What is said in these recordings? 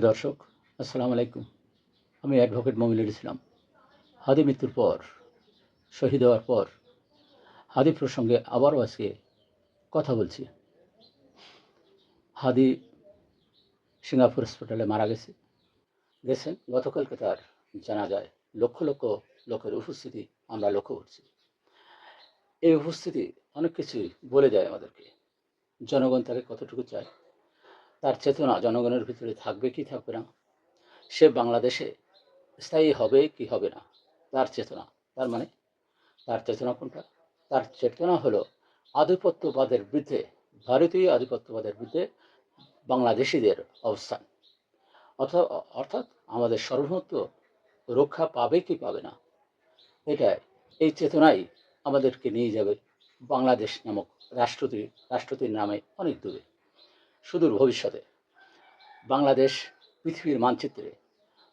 দর্শক, আসসালামু আলাইকুম। আমি অ্যাডভোকেট মমিনুল ইসলাম। হাদি মৃত্যুর পর, শহীদ হওয়ার পর, হাদি প্রসঙ্গে আবারও আজকে কথা বলছি। হাদি সিঙ্গাপুর হসপিটালে মারা গেছে। গেছেন, গতকালকে তার জানা যায় লক্ষ লক্ষ লোকের উপস্থিতি আমরা লক্ষ্য করছি। এই উপস্থিতি অনেক কিছুই বলে যায় আমাদেরকে। জনগণ তাকে কতটুকু চায় তার চেতনা জনগণের ভিতরে থাকবে কি থাকবে না? সে বাংলাদেশে স্থায়ী হবে কি হবে না? তার চেতনা, তার মানে? তার চেতনা কোনটা? তার চেতনা হলো আধিপত্যবাদের বিরুদ্ধে, ভারতীয় আধিপত্যবাদের বিরুদ্ধে বাংলাদেশিদের অবস্থান। অর্থাৎ অর্থাৎ আমাদের সর্বত্র রক্ষা পাবে কি পাবে না? এটা এই চেতনাই আমাদেরকে নিয়ে যাবে বাংলাদেশ নামক রাষ্ট্রটি, রাষ্ট্রটির নামে অনেক দূরে। সুদূর ভবিষ্যতে বাংলাদেশ পৃথিবীর মানচিত্রে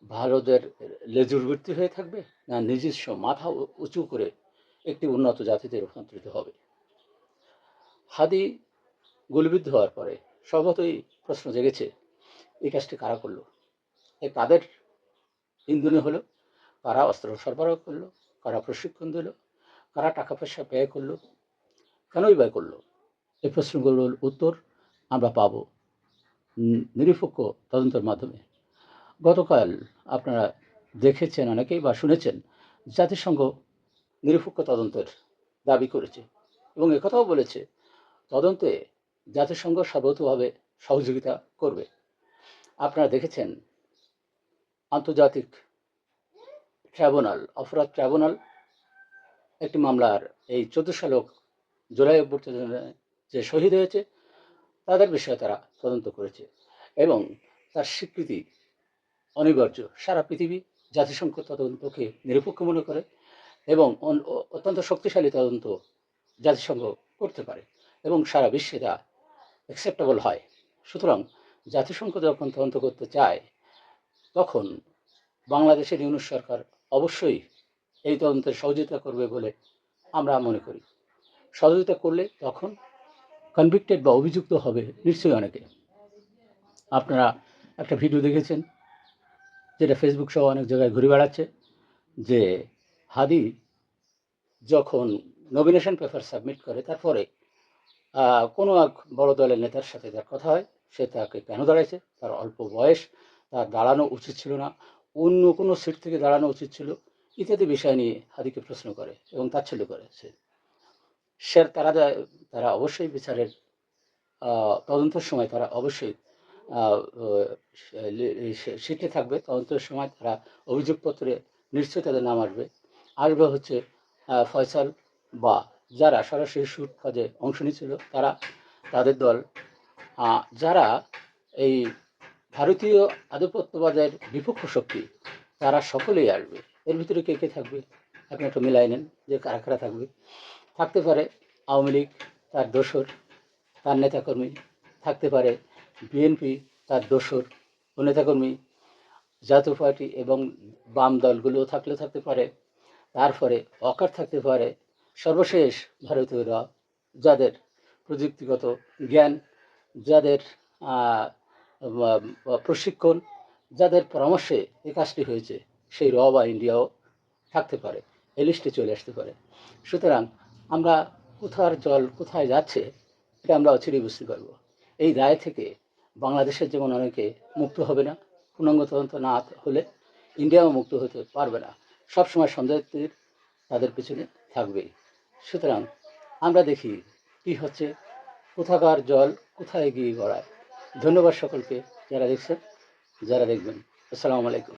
ভারতের লেজুরবৃত্তি হয়ে থাকবে না নিজস্ব মাথা উঁচু করে একটি উন্নত জাতিতে রূপান্তরিত হবে? হাদি গুলিবিদ্ধ হওয়ার পরে স্বভাবতই প্রশ্ন জেগেছে, এই কাজটি কারা করল? এ কাদের ইন্ধনে হলো? কারা অস্ত্র সরবরাহ করল? কারা প্রশিক্ষণ দিল? কারা টাকা পয়সা ব্যয় করল? কেনই ব্যয় করল? এই প্রশ্নগুলোর উত্তর আমরা পাব। নিরপেক্ষ তদন্তের মাধ্যমে। গতকাল আপনারা দেখেছেন অনেকেই বা শুনেছেন, জাতিসংঘ নিরপেক্ষ তদন্তের দাবি করেছে এবং একথাও বলেছে, তদন্তে জাতিসংঘ সর্বতভাবে সহযোগিতা করবে। আপনারা দেখেছেন, আন্তর্জাতিক ট্রাইব্যুনাল, অপরাধ ট্রাইব্যুনাল, একটি মামলার এই চোদ্দশো লোক জুলাই যে শহীদ হয়েছে তাদের বিষয়ে তারা তদন্ত করেছে এবং তার স্বীকৃতি অনিবার্য। সারা পৃথিবী জাতিসংঘ তদন্তকে নিরপেক্ষ মনে করে এবং অত্যন্ত শক্তিশালী তদন্ত জাতিসংঘ করতে পারে এবং সারা বিশ্বে তা অ্যাকসেপ্টেবল হয়। সুতরাং জাতিসংঘ যখন তদন্ত করতে চায়, তখন বাংলাদেশের ইউনুস সরকার অবশ্যই এই তদন্তের সহযোগিতা করবে বলে আমরা মনে করি। সহযোগিতা করলে তখন কনভিক্টেড বা অভিযুক্ত হবে নিশ্চয়ই অনেকে। আপনারা একটা ভিডিও দেখেছেন, যেটা ফেসবুক সহ অনেক জায়গায় ঘুরে বেড়াচ্ছে, যে হাদি যখন নমিনেশন পেপার সাবমিট করে, তারপরে কোনো এক বড় দলের নেতার সাথে তার কথা হয়, সে তাকে কেন দাঁড়াইছে? তার অল্প বয়স, তার দাঁড়ানো উচিত ছিল না, অন্য কোনো সিট থেকে দাঁড়ানো উচিত ছিল, ইত্যাদি বিষয় নিয়ে হাদিকে প্রশ্ন করে এবং তাচ্ছিল্য করে সে। সে তারা তারা অবশ্যই বিচারের তদন্তের সময় তারা অবশ্যই সিটে থাকবে। তদন্তের সময় তারা অভিযোগপত্রে নিশ্চয়ই তাদের নাম আসবে। আসবে হচ্ছে ফয়সাল বা যারা সরাসরি সুদ কাজে অংশ নিয়েছিল, তারা তাদের দল। যারা এই ভারতীয় আধিপত্যবাদের বিপক্ষ শক্তি, তারা সকলেই আসবে। এর ভিতরে কে কে থাকবে? আপনি একটু মিলাই নেন যে কারা কারা থাকবে। থাকতে পারে আওয়ামী লীগ, তার দোসর, তার নেতাকর্মী। থাকতে পারে বিএনপি তার দোসর ও নেতাকর্মী। জাতীয় পার্টি এবং বাম দলগুলোও থাকলে থাকতে পারে। তারপরে অকার থাকতে পারে সর্বশেষ ভারতীয়রা, যাদের প্রযুক্তিগত জ্ঞান, যাদের প্রশিক্ষণ, যাদের পরামর্শে এই কাজটি হয়েছে, সেই র বা ইন্ডিয়াও থাকতে পারে, এই লিস্টে চলে আসতে পারে। সুতরাং আমরা কোথার জল কোথায় যাচ্ছে, এটা আমরা অচিরেই বুঝতে পারব। এই দায় থেকে বাংলাদেশের যেমন অনেকে মুক্ত হবে না, পূর্ণাঙ্গ তদন্ত না হলে ইন্ডিয়াও মুক্ত হতে পারবে না। সবসময় সন্দেহ তীর তাদের পিছনে থাকবেই সুতরাং আমরা দেখি কি হচ্ছে, কোথাকার জল কোথায় গিয়ে গড়ায়। ধন্যবাদ সকলকে, যারা দেখছেন, যারা দেখবেন। আসসালামু আলাইকুম।